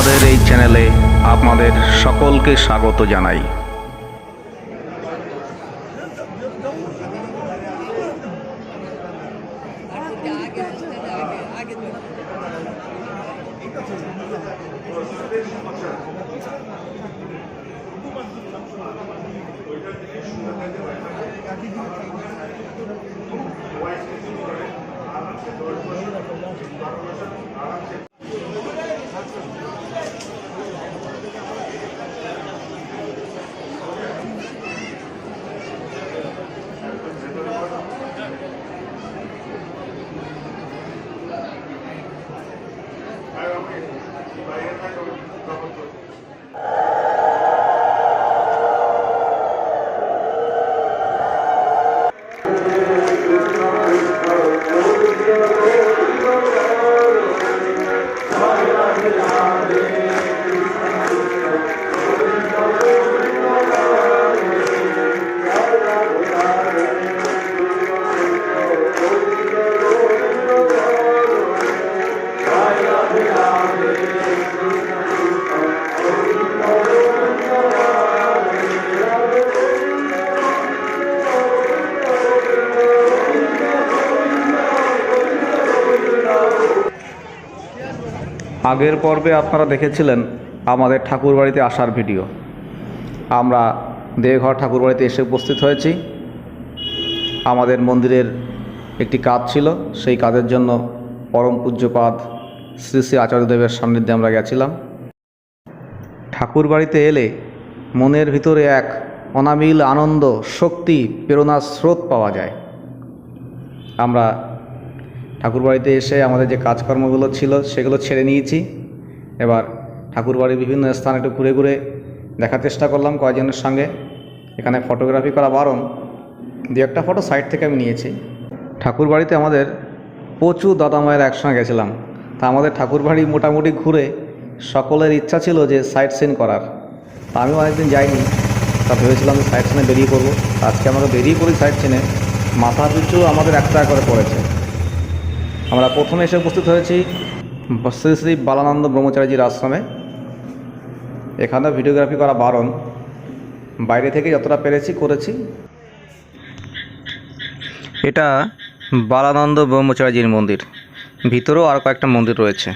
আমাদের এই চ্যানেলে আপনাদের সকলকে স্বাগত জানাই। আগের পর্বে আপনারা দেখেছিলেন আমাদের ঠাকুরবাড়িতে আসার ভিডিও। আমরা দেওঘর ঠাকুরবাড়িতে এসে উপস্থিত হয়েছি। আমাদের মন্দিরের একটি কাজ ছিল, সেই কাজের জন্য পরম পূজ্যপাদ শ্রী শ্রী আচার্যদেবের সান্নিধ্যে আমরা গেছিলাম। ঠাকুরবাড়িতে এলে মনের ভিতরে এক অনাবিল আনন্দ, শক্তি, প্রেরণার স্রোত পাওয়া যায়। আমরা ঠাকুরবাড়িতে এসে আমাদের যে কাজকর্মগুলো ছিল, সেগুলো ছেড়ে নিয়েছি। এবার ঠাকুরবাড়ির বিভিন্ন স্থান একটু ঘুরে ঘুরে দেখার চেষ্টা করলাম কয়েকজনের সঙ্গে। এখানে ফটোগ্রাফি করা বারণ। দু একটা ফটো সাইড থেকে আমি নিয়েছি। ঠাকুরবাড়িতে আমাদের প্রচুর দাদা মায়ের একসঙ্গে গেছিলাম। তা আমাদের ঠাকুরবাড়ি মোটামুটি ঘুরে সকলের ইচ্ছা ছিল যে সাইট সিন করার। তা আমিও অনেকদিন যাইনি। তা ভেবেছিলাম যে সাইট সিনে বেরিয়ে পড়ব। আজকে আমরা বেরিয়ে পড়ি সাইট সিনে মাথা পিছু আমাদের এক টাকা করে পড়েছে। আমরা প্রথমে এসে উপস্থিত হয়েছি শ্রী শ্রী বালানন্দ ব্রহ্মচারীজির আশ্রমে। এখানে ভিডিওগ্রাফি করা বারণ। বাইরে থেকে যতটা পেরেছি, করেছি। এটা বালানন্দ ব্রহ্মচারীজির মন্দির। ভিতরেও আর কয়েকটা মন্দির রয়েছে।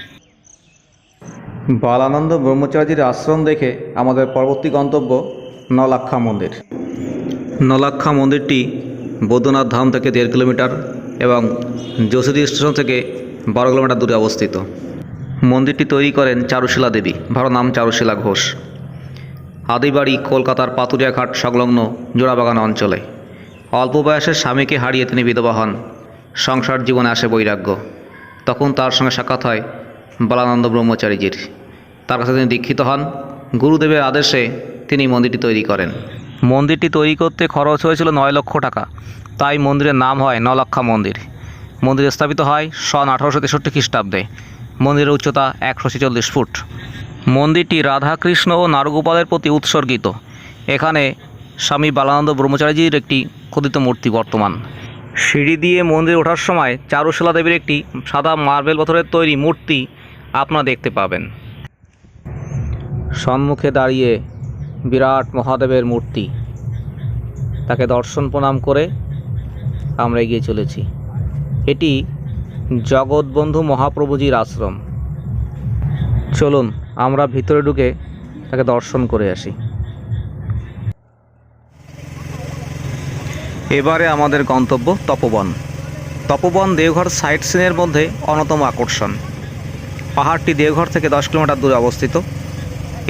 বালানন্দ ব্রহ্মচারীজির আশ্রম দেখে আমাদের পরবর্তী গন্তব্য নলাক্ষা মন্দির। নলাক্ষা মন্দিরটি বৈদ্যনাথ ধাম থেকে দেড় কিলোমিটার এবং যশোরী স্টেশন থেকে বারো কিলোমিটার দূরে অবস্থিত। মন্দিরটি তৈরি করেন চারুশিলা দেবী ভারত নাম চারুশিলা ঘোষ। আদিবাড়ি কলকাতার পাতুরিয়াঘাট সংলগ্ন জোড়াবাগান অঞ্চলে। অল্প বয়সে স্বামীকে হারিয়ে তিনি বিধবা হন। সংসার জীবনে আসে বৈরাগ্য। তখন তার সঙ্গে সাক্ষাৎ হয় বালানন্দ ব্রহ্মচারীজির। তার কাছে তিনি দীক্ষিত হন। গুরুদেবের আদেশে তিনি মন্দিরটি তৈরি করেন। মন্দিরটি তৈরি করতে খরচ হয়েছিল নয় লক্ষ টাকা। তাই মন্দিরের নাম হয় নলক্ষা মন্দির। মন্দির স্থাপিত হয় সন আঠারোশো তেষট্টি খ্রিস্টাব্দে। মন্দিরের উচ্চতা একশো ছেচল্লিশ ফুট। মন্দিরটি রাধাকৃষ্ণ ও নারগোপালের প্রতি উৎসর্গিত। এখানে স্বামী বালানন্দ ব্রহ্মচারীজির একটি খোদিত মূর্তি বর্তমান। সিঁড়ি দিয়ে মন্দিরে ওঠার সময় চারুশীলা দেবীর একটি সাদা মার্বেল পাথরের তৈরি মূর্তি আপনারা দেখতে পাবেন। সম্মুখে দাঁড়িয়ে বিরাট মহাদেবের মূর্তি। তাকে দর্শন প্রণাম করে আমরা এগিয়ে চলেছি। এটি জগৎবন্ধু মহাপ্রভুজির আশ্রম। চলুন, আমরা ভিতরে ঢুকে তাকে দর্শন করে আসি। এবারে আমাদের গন্তব্য তপবন। তপবন দেওঘর সাইট সিনের মধ্যে অন্যতম আকর্ষণ। পাহাড়টি দেওঘর থেকে দশ কিলোমিটার দূরে অবস্থিত।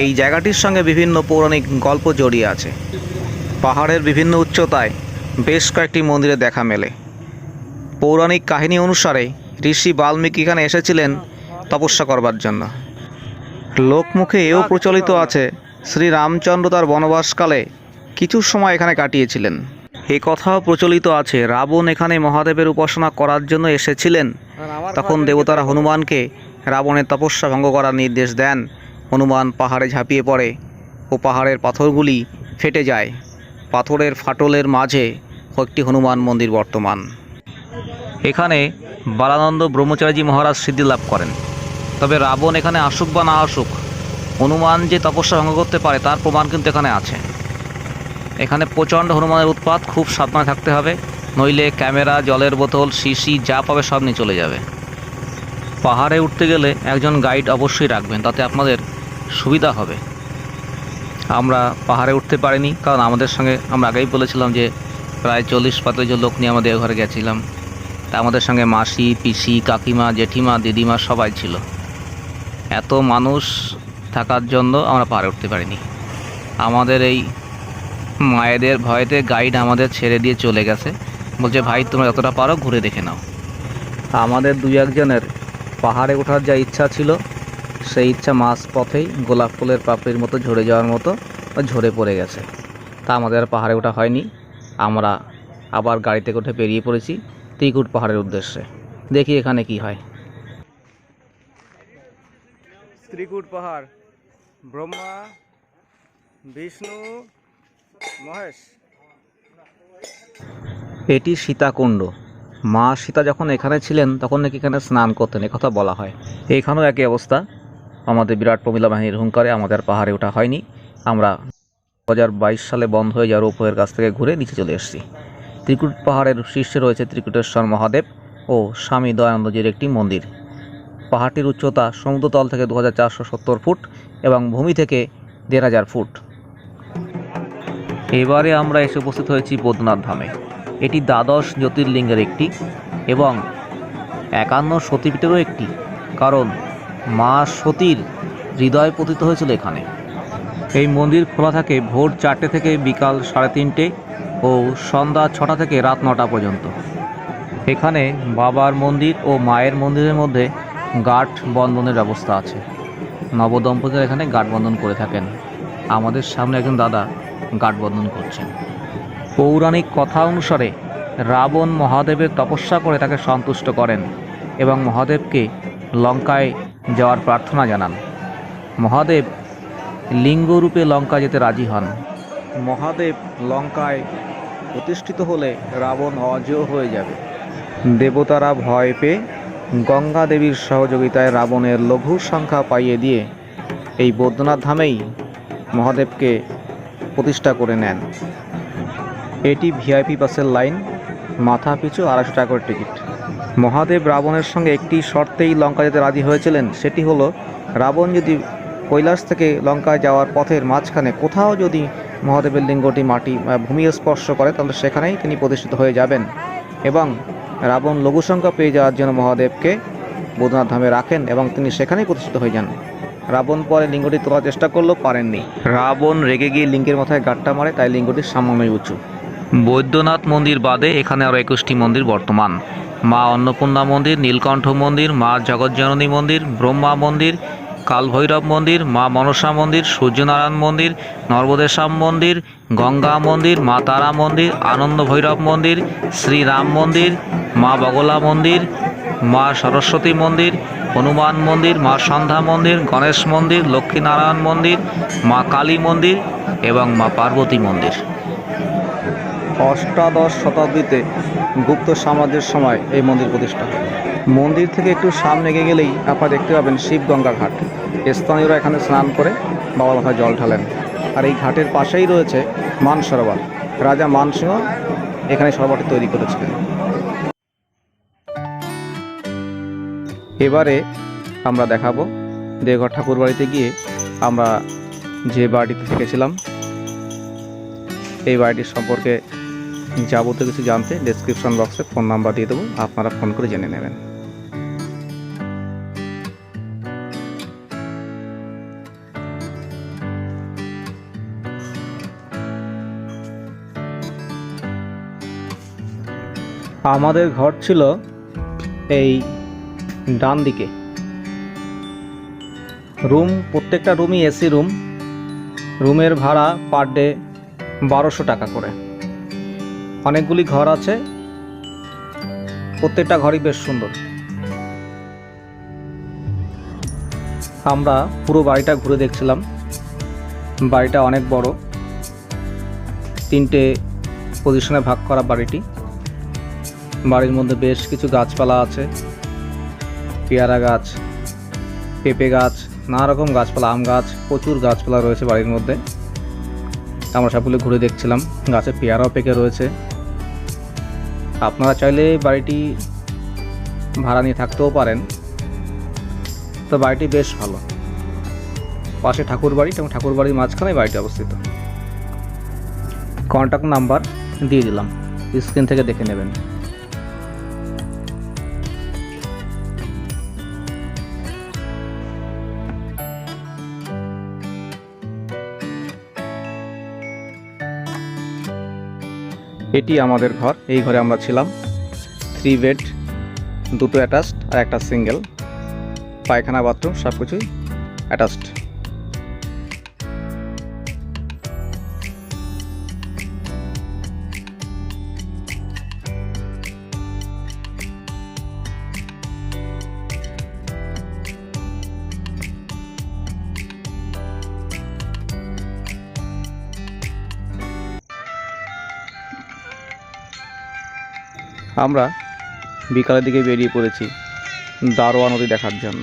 এই জায়গাটির সঙ্গে বিভিন্ন পৌরাণিক গল্প জড়িয়ে আছে। পাহাড়ের বিভিন্ন উচ্চতায় বেশ কয়েকটি মন্দিরে দেখা মেলে। পৌরাণিক কাহিনী অনুসারে ঋষি বাল্মীকি এখানে এসেছিলেন তপস্যা করবার জন্য। লোকমুখে এও প্রচলিত আছে শ্রী রামচন্দ্র তার বনবাসকালে কিছু সময় এখানে কাটিয়েছিলেন। এ কথাও প্রচলিত আছে রাবণ এখানে মহাদেবের উপাসনা করার জন্য এসেছিলেন। তখন দেবতারা হনুমানকে রাবণের তপস্যা ভঙ্গ করার নির্দেশ দেন। হনুমান পাহাড়ে ঝাঁপিয়ে পড়ে ও পাহাড়ের পাথরগুলি ফেটে যায়। পাথরের ফাটলের মাঝে কয়েকটি হনুমান মন্দির বর্তমান। এখানে বালানন্দ ব্রহ্মচারীজি মহারাজ সিদ্ধি লাভ করেন। তবে রাবণ এখানে আসুক বা না আসুক, হনুমান যে তপস্যা ভঙ্গ করতে পারে তার প্রমাণ কিন্তু এখানে আছে। এখানে প্রচণ্ড হনুমানের উৎপাত, খুব সাবধানে থাকতে হবে, নইলে ক্যামেরা, জলের বোতল শিশি যা পাবে সব নিয়ে চলে যাবে। পাহাড়ে উঠতে গেলে একজন গাইড অবশ্যই রাখবেন, তাতে আপনাদের সুবিধা হবে। আমরা পাহাড়ে উঠতে পারিনি, কারণ আমাদের সঙ্গে আমরা আগেই বলেছিলাম যে প্রায় চল্লিশ জন লোক নিয়ে আমাদের ঘরে গেছিলাম। তা আমাদের সঙ্গে মাসি, পিসি, কাকিমা, জেঠিমা, দিদিমা সবাই ছিল। এত মানুষ থাকার জন্য আমরা পাহাড়ে উঠতে পারিনি। আমাদের এই মায়েদের ভয়েতে গাইড আমাদের ছেড়ে দিয়ে চলে গেছে। বলছে, ভাই, তোমরা যতটা পারো ঘুরে দেখে নাও। আমাদের দুই একজনের পাহাড়ে ওঠার যা ইচ্ছা ছিল সেই ইচ্ছা মাঝ পথেই গোলাপ ফুলের পাপড়ির মতো ঝরে যাওয়ার মতো ঝরে পড়ে গেছে। তা আমাদের আর পাহাড়ে ওঠা হয়নি। আমরা আবার গাড়িতে উঠে বেরিয়ে পড়েছি ত্রিকুট পাহাড়ের উদ্দেশ্যে। দেখি এখানে কি হয়। ত্রিকুট পাহাড়। ব্রহ্মা বিষ্ণু মহেশ। এটি সীতাকুণ্ড। মা সীতা যখন এখানে ছিলেন, তখন নাকি এখানে স্নান করতেন কথা বলা হয়। এখানেও একই অবস্থা। আমাদের বিরাট প্রমিলা বাহিনীর হুঙ্কারে আমাদের পাহাড়ে ওঠা হয়নি। আমরা দু হাজার বাইশ সালে বন্ধ হয়ে যাওয়ার উপরের কাছ থেকে ঘুরে নিচে চলে এসেছি। ত্রিকুট পাহাড়ের শীর্ষে রয়েছে ত্রিকুটেশ্বর মহাদেব ও স্বামী দয়ানন্দজির একটি মন্দির। পাহাড়টির উচ্চতা সমুদ্রতল থেকে দু হাজার চারশো সত্তর ফুট এবং ভূমি থেকে দেড় হাজার ফুট। এবারে আমরা এসে উপস্থিত হয়েছি বদ্রনাথ ধামে। এটি দ্বাদশ জ্যোতির্লিঙ্গের একটি এবং একান্ন সতীপীঠেরও একটি, কারণ মা সতীর হৃদয় পতিত হয়েছিল এখানে। এই মন্দির খোলা থাকে ভোর চারটে থেকে বিকাল সাড়ে তিনটে ও সন্ধ্যা ছটা থেকে রাত নটা পর্যন্ত। এখানে বাবার মন্দির ও মায়ের মন্দিরের মধ্যে গাঠ বন্ধনের ব্যবস্থা আছে। নবদম্পতিরা এখানে গাঠ বন্ধন করে থাকেন। আমাদের সামনে একজন দাদা গাঠ বন্ধন করছেন। পৌরাণিক কথা অনুসারে রাবণ মহাদেবের তপস্যা করে তাকে সন্তুষ্ট করেন এবং মহাদেবকে লঙ্কায় যাওয়ার প্রার্থনা জানান। মহাদেব লিঙ্গরূপে লঙ্কা যেতে রাজি হন। মহাদেব লঙ্কায় প্রতিষ্ঠিত হলে রাবণ অজেয় হয়ে যাবে। দেবতারা ভয় পেয়ে গঙ্গা দেবীর সহযোগিতায় রাবণের লঘু সংখ্যা পাইয়ে দিয়ে এই বৈদ্যনাথ ধামেই মহাদেবকে প্রতিষ্ঠা করে নেন। এটি ভিআইপি বাসের লাইন, মাথা পিছু আড়াইশো টাকা করে টিকিট। মহাদেব রাবণের সঙ্গে একটি শর্তেই লঙ্কা যেতে রাজি হয়েছিলেন, সেটি হলো, রাবণ যদি কৈলাস থেকে লঙ্কায় যাওয়ার পথের মাঝখানে কোথাও যদি মহাদেবের লিঙ্গটি মাটি ভূমি স্পর্শ করে, তাহলে সেখানেই তিনি প্রতিষ্ঠিত হয়ে যাবেন। এবং রাবণ লঘু সংখ্যা পেয়ে যাওয়ার জন্য মহাদেবকে বৈদ্যনাথ ধামে রাখেন এবং তিনি সেখানেই প্রতিষ্ঠিত হয়ে যান। রাবণ পরে লিঙ্গটি তোলার চেষ্টা করলেও পারেননি। রাবণ রেগে গিয়ে লিঙ্গের মাথায় গাঁটটা মারে, তাই লিঙ্গটি সামান্যই উঁচু। বৈদ্যনাথ মন্দির বাদে এখানে আরও একুশটি মন্দির বর্তমান। মা অন্নপূর্ণা মন্দির, নীলকণ্ঠ মন্দির, মা জগজ্জননী মন্দির, ব্রহ্মা মন্দির, কালভৈরব মন্দির, মা মনসা মন্দির, সূর্যনারায়ণ মন্দির, নর্বদেশাম মন্দির, গঙ্গা মন্দির, মা তারা মন্দির, আনন্দ ভৈরব মন্দির শ্রীরাম মন্দির, মা বগলা মন্দির, মা সরস্বতী মন্দির, হনুমান মন্দির, মা সন্ধ্যা মন্দির, গণেশ মন্দির, লক্ষ্মীনারায়ণ মন্দির, মা কালী মন্দির এবং মা পার্বতী মন্দির। অষ্টাদশ শতাব্দীতে গুপ্ত সাম্রাজ্যের সময় এই মন্দির প্রতিষ্ঠা মন্দির থেকে একটু সামনে এগিয়ে গেলেই আপনারা দেখতে পাবেন শিবগঙ্গা ঘাট। স্থানীয়রা এখানে স্নান করে বাবার মাথায় জল ঢালেন। আর এই ঘাটের পাশেই রয়েছে মান সরোবর রাজা মানসিংহ এখানে সরোবরটি তৈরি করেছিলেন। এবারে আমরা দেখাবো দেওঘর ঠাকুর বাড়িতে গিয়ে আমরা যে বাড়িতে থেকেছিলাম, এই বাড়িটির সম্পর্কে যাবতীয় কিছু জানতে ডেসক্রিপশন বক্সে ফোন নাম্বার দিয়ে দেবো, আপনারা ফোন করে জেনে নেবেন। আমাদের ঘর ছিল এই ডান দিকে। রুম, প্রত্যেকটা রুমই এসি রুম। রুমের ভাড়া পার ডে বারোশো টাকা করে। অনেকগুলি ঘর আছে। প্রত্যেকটা ঘরই বেশ সুন্দর। আমরা পুরো বাড়িটা ঘুরে দেখছিলাম। বাড়িটা অনেক বড়। তিনটে পজিশনে ভাগ করা বাড়িটি। বাড়ির মধ্যে বেশ কিছু গাছপালা আছে। পেয়ারা গাছ, পেঁপে গাছ নানা রকম গাছপালা, আম গাছ, প্রচুর গাছপালা রয়েছে বাড়ির মধ্যে। আমরা সবগুলো ঘুরে দেখছিলাম। গাছে পেয়ারাও পেকে রয়েছে। আপনারা চাইলে বাড়িটি ভাড়া নিয়ে থাকতেও পারেন। তো বাড়িটি বেশ ভালো। পাশে ঠাকুর বাড়ি এবং ঠাকুর বাড়ির মাঝখানে বাড়িটি অবস্থিত। কন্ট্যাক্ট নাম্বার দিয়ে দিলাম। স্ক্রিন থেকে দেখে নেবেন। এটি আমাদের ঘর, এই ঘরে আমরা ছিলাম। থ্রি বেড দুটো অ্যাটাচড আর একটা সিঙ্গেল পায়খানা বাথরুম সব কিছুই অ্যাটাচড আমরা বিকালের দিকে বেরিয়ে পড়েছি দারোয়া নদী দেখার জন্য।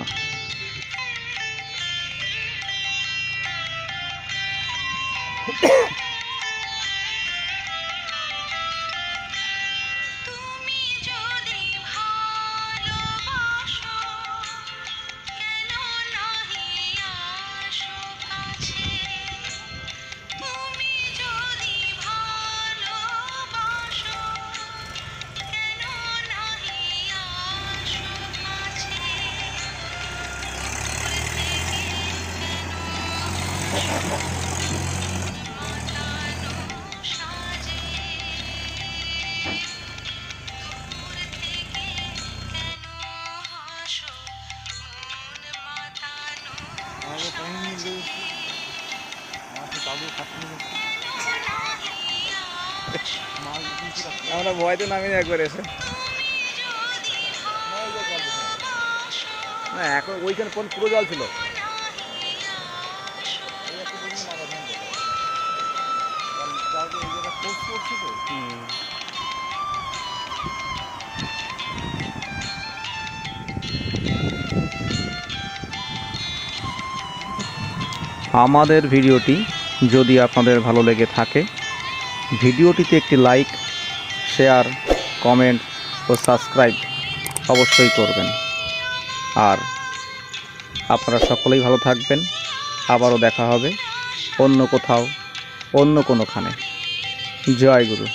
আমরা ভয়তে নামিয়ে একবার এসে। না এখন ওইখানে কোন পুরো জল ছিল? আমাদের ভিডিওটি যদি আপনাদের ভালো লেগে থাকে, ভিডিওটিতে একটি লাইক, শেয়ার, কমেন্ট ও সাবস্ক্রাইব অবশ্যই করবেন। আর আপনারা সকলেই ভালো থাকবেন। আবারও দেখা হবে অন্য কোথাও, অন্য কোনোখানে। জয় গুরু